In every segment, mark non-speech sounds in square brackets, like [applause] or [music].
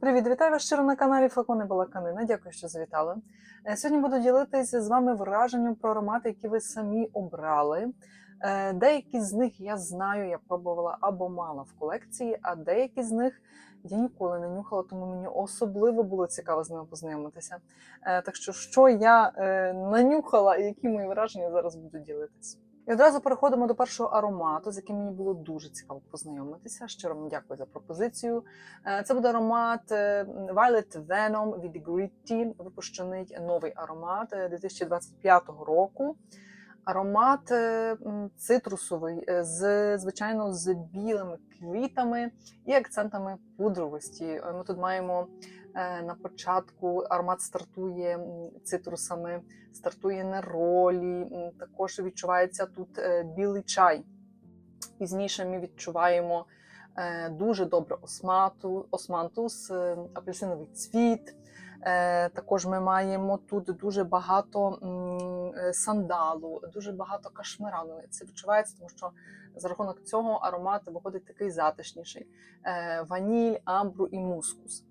Привіт, вітаю вас щиро на каналі Флакони Балаканина. Дякую, що завітали. Е, Сьогодні буду ділитися з вами враженням про аромати, які ви самі обрали. Е, Деякі з них я знаю, я пробувала або мала в колекції, а деякі з них я ніколи не нюхала, тому мені особливо було цікаво з ними познайомитися. Е, Так що, що я нанюхала і які мої враження зараз буду ділитися. І одразу переходимо до першого аромату, з яким мені було дуже цікаво познайомитися. Щиро вам дякую за пропозицію. Е, Це буде аромат е, Violet Venom від Gritty, випущений новий аромат е, 2025 року. Аромат е, цитрусовий, е, з звичайно з білими квітами і акцентами пудровості. Е, Ми тут маємо е, на початку аромат стартує цитрусами, стартує неролі. Також відчувається тут е, білий чай. Пізніше ми відчуваємо е, дуже добре осмату, османтус, е, апельсиновий цвіт. Е, Також ми маємо тут дуже багато е, сандалу, дуже багато кашмирану. Це відчувається, тому що за рахунок цього аромат виходить такий затишніший: Е, ваніль, амбру і мускус.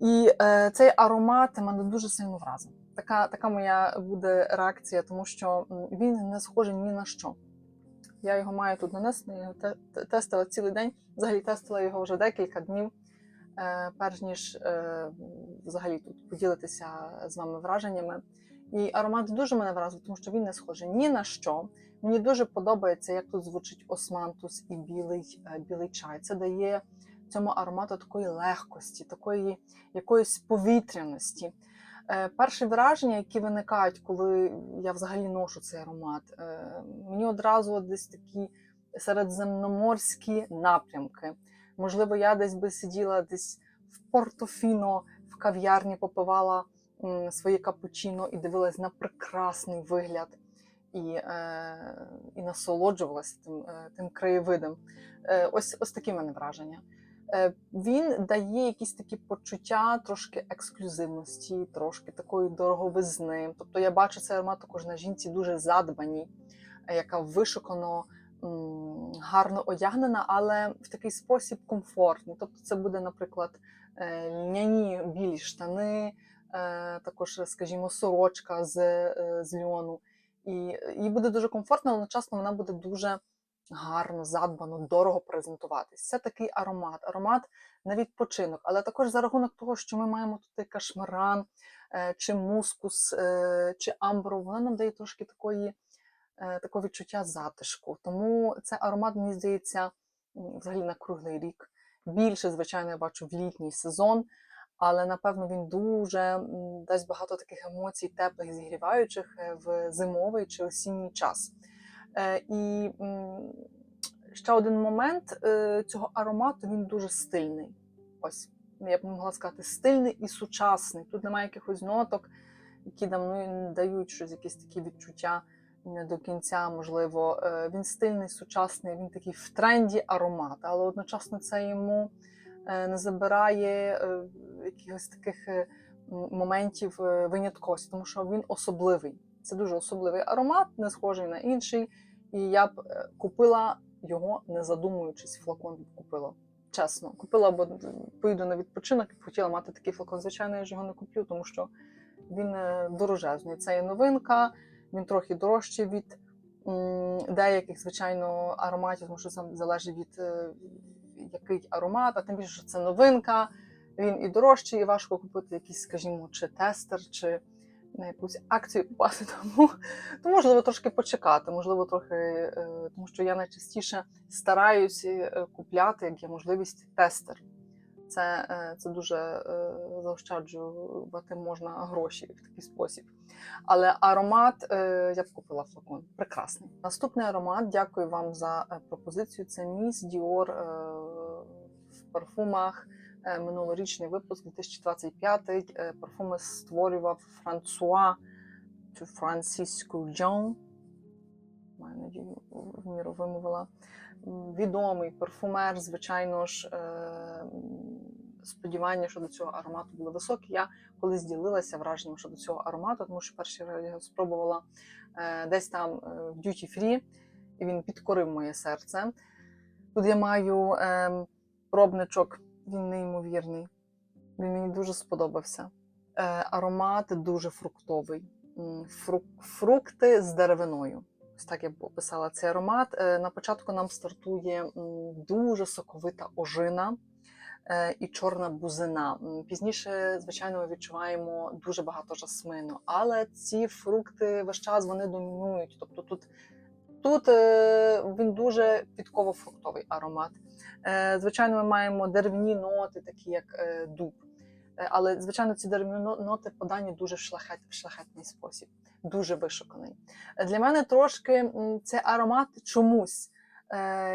І е, цей аромат мене дуже сильно вразив. Така, така моя буде реакція, тому що він не схожий ні на що. Я його маю тут нанесений, я його те- тестила цілий день. Взагалі тестила його вже декілька днів, е, перш ніж е, взагалі тут поділитися з вами враженнями. І аромат дуже мене вразив, тому що він не схожий ні на що. Мені дуже подобається, як тут звучить османтус і білий, е, білий чай. Це дає цьому аромату такої легкості, такої якоїсь повітряності. Е, Перші враження, які виникають, коли я взагалі ношу цей аромат, е, мені одразу десь такі середземноморські напрямки. Можливо, я десь би сиділа десь в Портофіно, в кав'ярні попивала своє капучино і дивилась на прекрасний вигляд і, е, і насолоджувалася тим, е, тим краєвидом. Е, ось, ось такі в мене враження. Е, Він дає якісь такі почуття трошки ексклюзивності, трошки такої дороговизни. Тобто я бачу цей аромат також на жінці дуже задбаній, е, яка вишукано гарно одягнена, але в такий спосіб комфортний. Тобто, це буде, наприклад, е, льняні білі штани, також, скажімо, сорочка з, з льону. І їй буде дуже комфортно, одночасно вона буде дуже гарно, задбано, дорого презентуватись. Це такий аромат, аромат на відпочинок, але також за рахунок того, що ми маємо тут кашмаран, е, чи мускус, е, чи амбру, воно нам дає трошки такої, е, такого відчуття затишку. Тому це аромат, мені здається, взагалі на круглий рік. Більше, звичайно, я бачу в літній сезон, але напевно він дуже дасть багато таких емоцій, теплих, зігріваючих в зимовий чи осінній час. Е, І ще один момент е, цього аромату він дуже стильний. Ось я б могла сказати, стильний і сучасний. Тут немає якихось ноток, які нам ну, дають щось, якісь такі відчуття не до кінця, можливо. Е, Він стильний, сучасний, він такий в тренді аромат, але одночасно це йому не забирає якихось таких моментів винятковості, тому що він особливий. Це дуже особливий аромат, не схожий на інший. І я б е, купила його, не задумуючись, флакон купила. Чесно, купила, бо поїду на відпочинок і хотіла мати такий флакон. Звичайно, я ж його не куплю, тому що він е, дорожезний. Це є новинка, він трохи дорожчий від деяких, звичайно, ароматів, тому що це залежить від е, який аромат, а тим більше, що це новинка. Він і дорожчий, і важко купити якийсь, скажімо, чи тестер, чи на якусь акцію купати. [laughs] Тому, то можливо трошки почекати, можливо, трохи, е, тому що я найчастіше стараюся е, купляти, як є можливість, тестер. Це, е, це дуже заощаджувати можна гроші в такий спосіб. Але аромат я б купила флакон. Прекрасний. Наступний аромат, дякую вам за пропозицію. Це Міс Діор в парфумах. Е, Минулорічний випуск 2025. Е, Парфуми створював Франсуа чи Франсіско Джон. Маю надію, в міру вимовила. Відомий парфумер, звичайно ж, е, сподівання щодо цього аромату були високі. Я колись ділилася враженням щодо цього аромату, тому що перший раз я спробувала десь там в Duty Free, і він підкорив моє серце. Тут я маю е, пробничок, він неймовірний. Він мені дуже сподобався. Е, аромат дуже фруктовий. Фрук- фрукти з деревиною. Ось так я б описала цей аромат. Е, На початку нам стартує дуже соковита ожина е, і чорна бузина. Пізніше, звичайно, ми відчуваємо дуже багато жасмину, але ці фрукти весь час вони домінують. Тобто тут, тут е, він дуже підково-фруктовий аромат. Е, Звичайно, ми маємо деревні ноти, такі як е, дуб. Але, звичайно, ці деревні но- ноти подані дуже в шляхет, шляхетний спосіб, дуже вишуканий. Для мене трошки це аромат чомусь.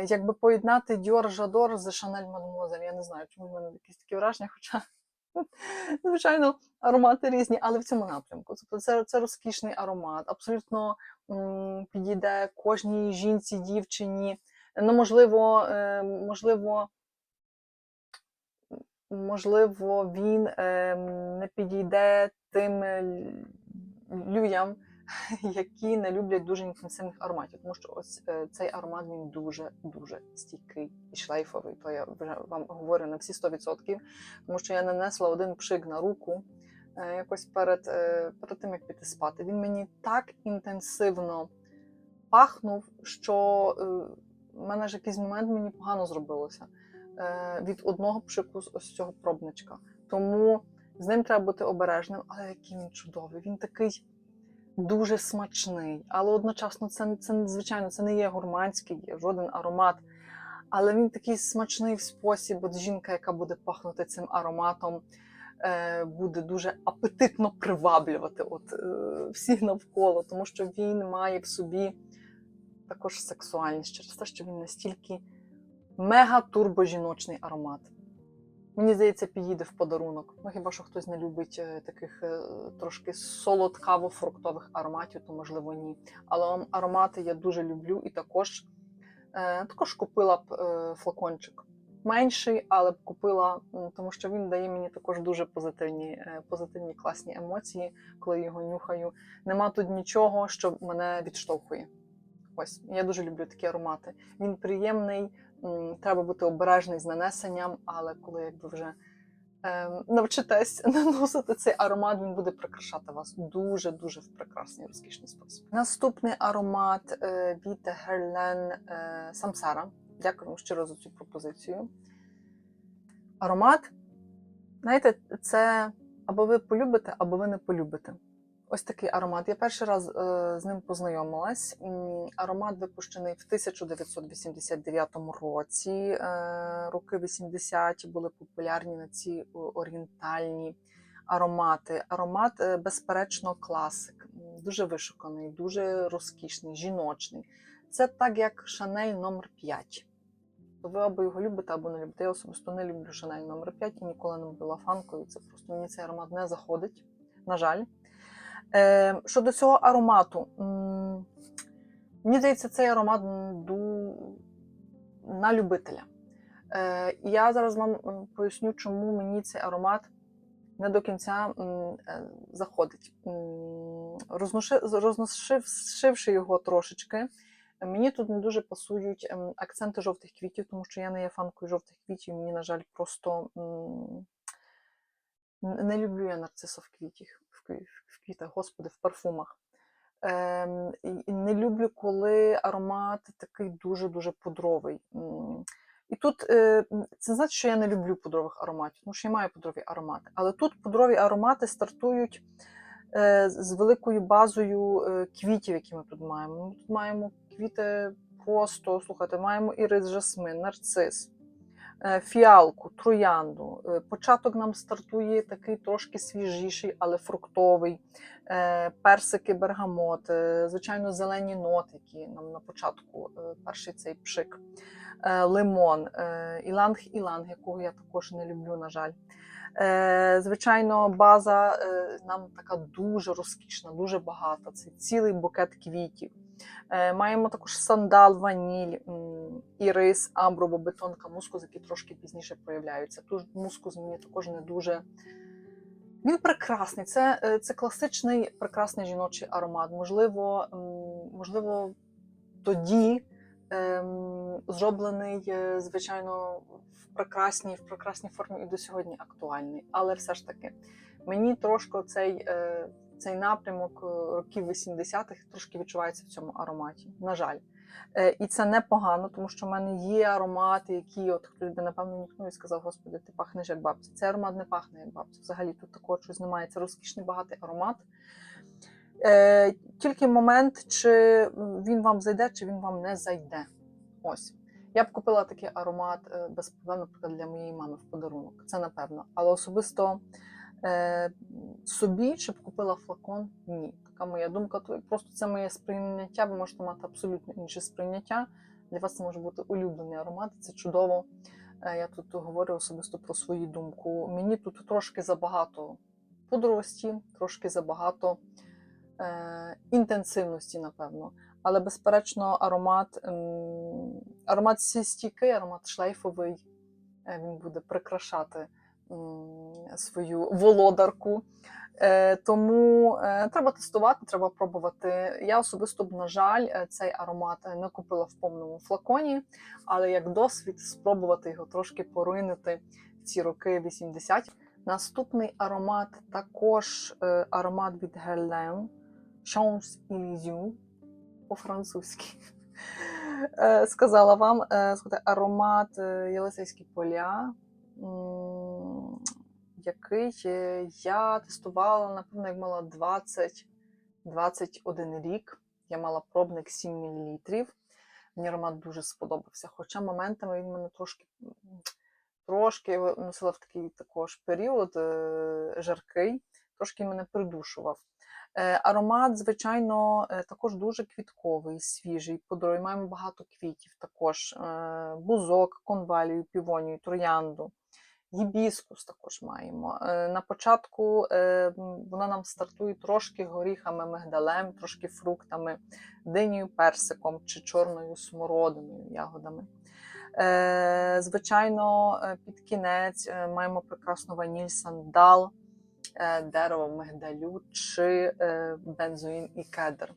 Якби поєднати Dior Жадор з Chanel Mademoiselle. Я не знаю, чому в мене якісь такі враження, хоча, [laughs] звичайно, аромати різні, але в цьому напрямку. Тобто це, це розкішний аромат, абсолютно підійде кожній жінці, дівчині. Ну, можливо, е, можливо, можливо, він е, не підійде тим е, людям, [laughs] які не люблять дуже інтенсивних ароматів, тому що ось цей аромат він дуже дуже стійкий і шлейфовий. То я вже вам говорю на всі 100%, тому що я нанесла один пшик на руку якось перед, е, перед тим, як піти спати. Він мені так інтенсивно пахнув, що е, в мене ж якийсь момент мені погано зробилося е, від одного пшику ось цього пробничка. Тому з ним треба бути обережним, але який він чудовий. Він такий дуже смачний, але одночасно це, це звичайно це не є гурманський, жоден аромат. Але він такий смачний в спосіб, от жінка, яка буде пахнути цим ароматом, е, буде дуже апетитно приваблювати от, е, всіх навколо, тому що він має в собі також сексуальність через те, що він настільки мега-турбожіночний аромат. Мені здається, підійде в подарунок. Ну, хіба що хтось не любить е, таких е, трошки солодкаво-фруктових ароматів, то можливо ні. Але аромати я дуже люблю і також, е, також купила б е, флакончик. Менший, але б купила, тому що він дає мені також дуже позитивні, е, позитивні класні емоції, коли його нюхаю. Нема тут нічого, що мене відштовхує. Ось я дуже люблю такі аромати. Він приємний, треба бути обережний з нанесенням, але коли якби вже е, навчитесь [laughs] наносити цей аромат, він буде прикрашати вас дуже дуже в прекрасний розкішний спосіб. Наступний аромат е, від е, Самсара. Дякую вам щиро за цю пропозицію. Аромат, знаєте, це або ви полюбите, або ви не полюбите. Ось такий аромат. Я перший раз е, з ним познайомилась. Аромат випущений в 1989 році. Е, роки 80-ті були популярні на ці орієнтальні аромати. Аромат, е, безперечно, класик, дуже вишуканий, дуже розкішний, жіночний. Це так, як Шанель номер 5 то ви або його любите, або не любите. Я особисто не люблю Шанель номер 5 і ніколи не була фанкою. Це просто мені цей аромат не заходить, на жаль. Е, щодо цього аромату, мені здається, цей аромат на любителя. Е, я зараз вам поясню, чому мені цей аромат не до кінця е, заходить. Розношивши його трошечки, Мені тут не дуже пасують ем, акценти жовтих квітів, тому що я не є фанкою жовтих квітів. Мені, на жаль, просто не люблю я квітів, в кві- в квітах, господи, в парфумах. Ем, не люблю, коли аромат такий дуже-дуже пудровий. І тут е, це не значить, що я не люблю пудрових ароматів, тому що я маю пудрові аромати. Але тут пудрові аромати стартують з з великою базою е, квітів, які ми тут маємо. Ми тут маємо квіти просто, слухайте, маємо ірис жасмин, нарцис, е, фіалку, троянду. Е, Початок нам стартує такий трошки свіжіший, але фруктовий. Е, Персики, бергамот, е, звичайно, зелені ноти, які нам на початку е, перший цей пшик, Е, лимон, е, іланг-іланг, якого я також не люблю, на жаль. Е, Звичайно, база е, нам така дуже розкішна, дуже багата. Це цілий букет квітів. Е, Маємо також сандал, ваніль, ірис, амброво, бетонка, мускус, які трошки пізніше проявляються. Тут мускус мені також не дуже. Він прекрасний. Це, е, це класичний прекрасний жіночий аромат. Можливо, можливо, тоді ем, зроблений, е, звичайно, в прекрасній, в прекрасній формі і до сьогодні актуальний. Але все ж таки, мені трошки цей, е, цей напрямок е, років 80-х трошки відчувається в цьому ароматі. На жаль. Е, І це непогано, тому що в мене є аромати, які от хтось би напевно нюхнув і сказав, господи, ти пахнеш як бабця. Цей аромат не пахне як бабця. Взагалі тут такого щось немає. Це розкішний багатий аромат. Е, Тільки момент, чи він вам зайде, чи він вам не зайде. Ось. Я б купила такий аромат е, без проблем, наприклад, для моєї мами в подарунок. Це напевно. Але особисто е, собі, щоб купила флакон, ні. Така моя думка. Просто це моє сприйняття. Ви можете мати абсолютно інше сприйняття. Для вас це може бути улюблений аромат. Це чудово. Е, Я тут говорю особисто про свою думку. Мені тут трошки забагато пудровості, трошки забагато е, інтенсивності, напевно. Але, безперечно, аромат, ем, аромат стійкий, аромат шлейфовий. Е, Він буде прикрашати свою володарку. Е, Тому е, треба тестувати, треба пробувати. Я особисто б, на жаль, е, цей аромат не купила в повному флаконі, але як досвід спробувати його трошки поринити в ці роки 80 Наступний аромат також аромат від Guerlain Chance Elysium по-французьки. [laughs] Сказала вам, аромат Єлисейські поля, який е, я тестувала, напевно, як мала 20 21 рік. Я мала пробник 7 мл. Мені аромат дуже сподобався. Хоча моментами він мене трошки трошки носила в такий також період е, жаркий, трошки мене придушував. Е, Аромат, звичайно, також дуже квітковий, свіжий, подорой. Маємо багато квітів також. Бузок, конвалію, півонію, троянду. Гібіскус також маємо. Е, На початку е, вона нам стартує трошки горіхами, мигдалем, трошки фруктами, динею, персиком чи чорною смородиною, ягодами. Е, Звичайно, під кінець маємо прекрасну ваніль, сандал, дерево мигдалю чи бензоїн і кедр.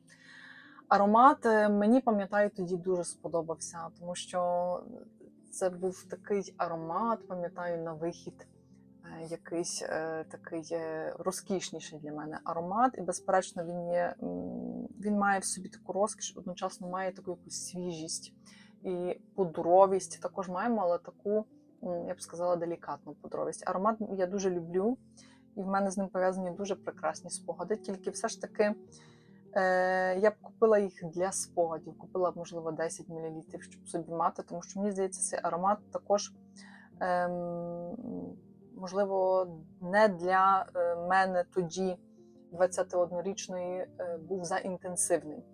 Аромат мені пам'ятаю тоді дуже сподобався, тому що це був такий аромат, пам'ятаю, на вихід. е, Якийсь е, такий е, розкішніший для мене аромат, і безперечно, він є він має в собі таку розкіш, одночасно має таку якусь свіжість і пудровість також маємо, але таку, я б сказала, делікатну пудровість. Аромат я дуже люблю, і в мене з ним пов'язані дуже прекрасні спогади. Тільки все ж таки е, я б купила їх для спогадів, купила б, можливо, 10 мл, щоб собі мати, тому що мені здається, цей аромат також. Ем, можливо, не для е, мене тоді, 21-річної, е, був заінтенсивний.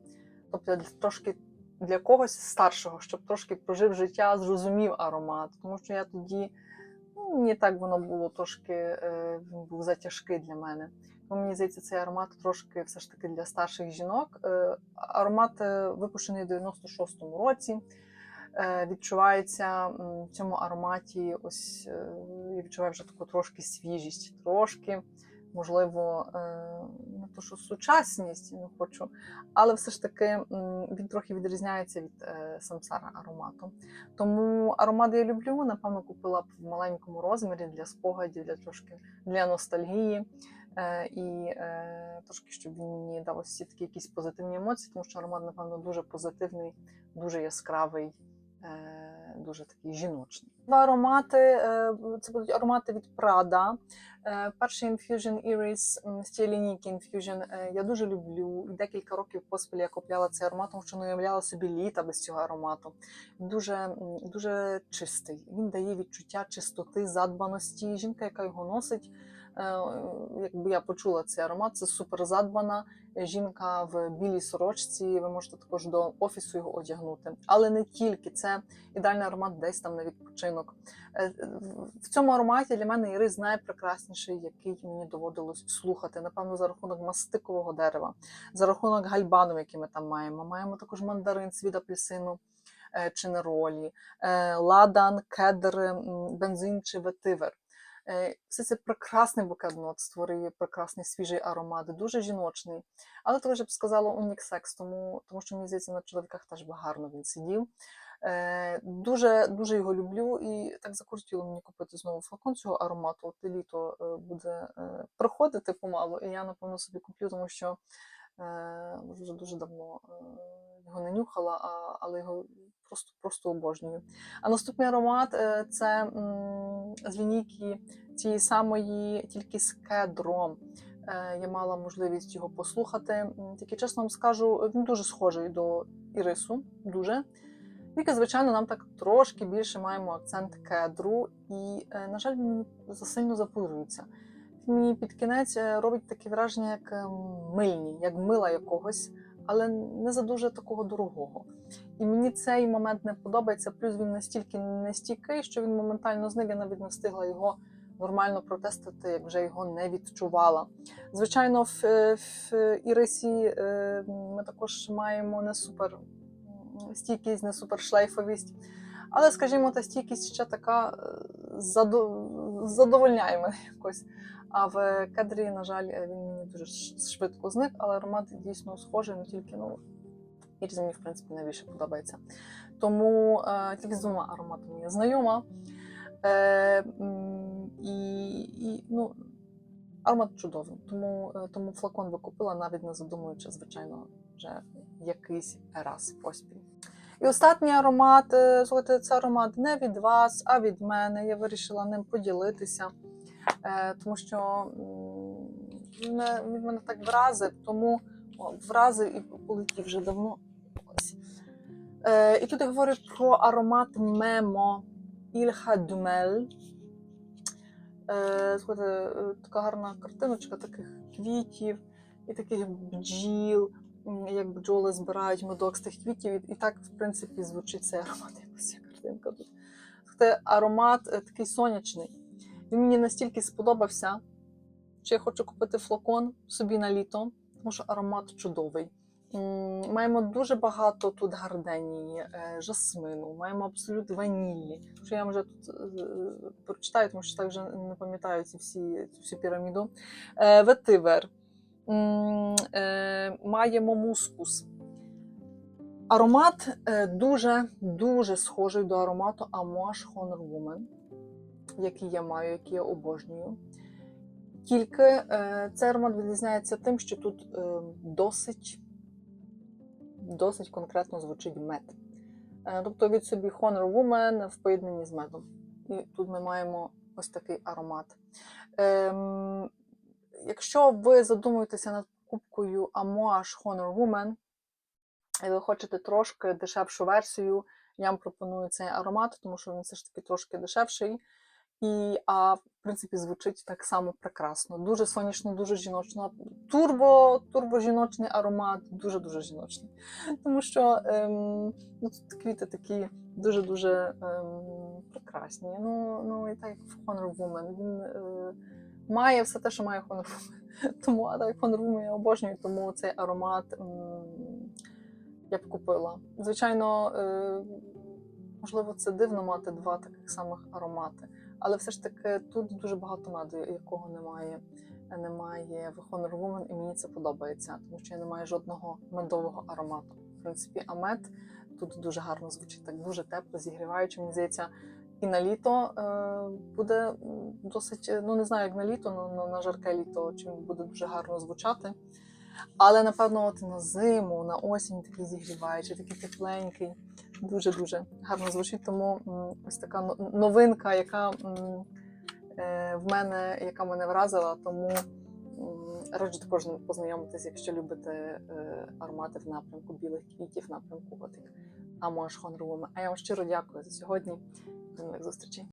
Тобто трошки для когось старшого, щоб трошки прожив життя, зрозумів аромат. Тому що я тоді мені так воно було трошки, е, він був затяжкий для мене. Тому мені здається, цей аромат трошки все ж таки для старших жінок. Е, Аромат е, випущений в 96-му році. Відчувається в цьому ароматі, ось я відчуваю вже таку трошки свіжість, трошки, можливо, не то, що сучасність, не хочу, але все ж таки він трохи відрізняється від е, самсара аромату. Тому аромат я люблю. Напевно, купила б в маленькому розмірі для спогадів, для трошки для ностальгії. Е, і е, трошки, щоб він мені дав ось ці такі якісь позитивні емоції, тому що аромат, напевно, дуже позитивний, дуже яскравий, дуже такий жіночний. Два аромати е, це будуть аромати від Prada. Е, Перший Infusion Iris з цієї лінійки Infusion е, я дуже люблю. Декілька років поспіль я купляла цей аромат, тому що не уявляла собі літа без цього аромату. Дуже, дуже чистий. Він дає відчуття чистоти, задбаності. Жінка, яка його носить, е, якби я почула цей аромат, це супер задбана жінка в білій сорочці. Ви можете також до офісу його одягнути. Але не тільки це ідеальний аромат десь там на відпочинок. Е, В цьому ароматі для мене ірис найпрекрасніший, який мені доводилось слухати. Напевно, за рахунок мастикового дерева, за рахунок гальбану, який ми там маємо. Маємо також мандарин, цвіт апельсину е, чи неролі, е, ладан, кедр, бензин чи ветивер. Е, Все це прекрасний букет нот створює прекрасний свіжий аромат, дуже жіночний. Але я б сказала уніксекс, тому, тому що мені здається, на чоловіках теж би гарно він сидів. Е, Дуже, дуже його люблю і так закрутило мені купити знову флакон цього аромату. От літо е, буде проходити помалу, і я напевно собі куплю, тому що е, вже дуже давно е, його не нюхала, але його просто, просто обожнюю. А наступний аромат е, це з лінійки цієї самої, тільки з кедром. Я мала можливість його послухати. Тільки чесно вам скажу, він дуже схожий до ірису. Дуже. Тільки, звичайно, нам так трошки більше маємо акцент кедру, і, на жаль, він засильно запудрюється. Мені під кінець е, робить таке враження, як е, мильні, як мила якогось, але не за дуже такого дорогого. І мені цей момент не подобається. Плюс він настільки нестійкий, що він моментально зник, я навіть не встигла його нормально протестити, як вже його не відчувала. Звичайно, в, е, в Ірисі ми також маємо не супер стійкість, не супер шлейфовість. Але, скажімо, та стійкість ще така задовольняє мене якось. А в кедрі, на жаль, е, він мені дуже швидко зник, але аромат дійсно схожий, ну тільки ну, Ірзі мені, в принципі, найбільше подобається. Тому е, тільки з двома ароматами я знайома. Е, і, і, ну, аромат чудовий. Тому, е, тому флакон би купила, навіть не задумуючи, звичайно, вже якийсь раз поспіль. І останній аромат, е, слухайте, це аромат не від вас, а від мене. Я вирішила ним поділитися, тому що він мене- так вразив, тому вразив і полетів вже давно. Ось. Е, і тут я говорю про аромат Мемо Ільха Думель. Е, слухайте, е, така гарна картиночка таких квітів і таких бджіл, як бджоли збирають медок з тих квітів. І, так, в принципі, звучить цей аромат. [laughs] Якось картинка тут. Слухайте, аромат е, такий сонячний. Він мені настільки сподобався, що я хочу купити флакон собі на літо, тому що аромат чудовий. Маємо дуже багато тут гарденії, е, жасмину, маємо абсолют ванілі. Що я вже тут е, прочитаю, тому що так вже не пам'ятаю ці всі, цю всю піраміду. Е, Ветивер. Маємо мускус. Аромат дуже дуже схожий до аромату Amouage Honor Woman, який я маю, який я обожнюю. Тільки е, цей аромат відрізняється тим, що тут е, досить, досить конкретно звучить мед. Е, тобто від собі Honor Woman в поєднанні з медом. І тут ми маємо ось такий аромат. Ем, якщо ви задумуєтеся над покупкою Amouage Honor Woman, і ви хочете трошки дешевшу версію, я вам пропоную цей аромат, тому що він все ж таки трошки дешевший. І, а в принципі, звучить так само прекрасно. Дуже сонячно, дуже жіночно. Турбо, турбо жіночний аромат, дуже-дуже жіночний. Тому що ем, ну, тут квіти такі дуже-дуже ем, прекрасні. Ну, ну і так як в Honor Woman. Він е, має все те, що має Honor Woman. [laughs] Тому а так як Honor Woman я обожнюю, тому цей аромат м, я б купила. Звичайно, е, можливо, це дивно мати два таких самих аромати. Але все ж таки тут дуже багато меду, якого немає, немає в Honor Woman, і мені це подобається, тому що я не маю жодного медового аромату. В принципі, а мед тут дуже гарно звучить, так дуже тепло, зігріваючи. Мені здається, і на літо е, буде досить, ну не знаю, як на літо, но на жарке літо чим буде дуже гарно звучати. Але напевно, от на зиму, на осінь такий зігріваючий, такий тепленький дуже-дуже гарно звучить. Тому ось така но- новинка, яка е, в мене, яка мене вразила. Тому раджу також познайомитися, якщо любите е, аромати в напрямку білих квітів, в напрямку готик. А Amouage Хонрувами. А я вам щиро дякую за сьогодні. До нових зустрічей.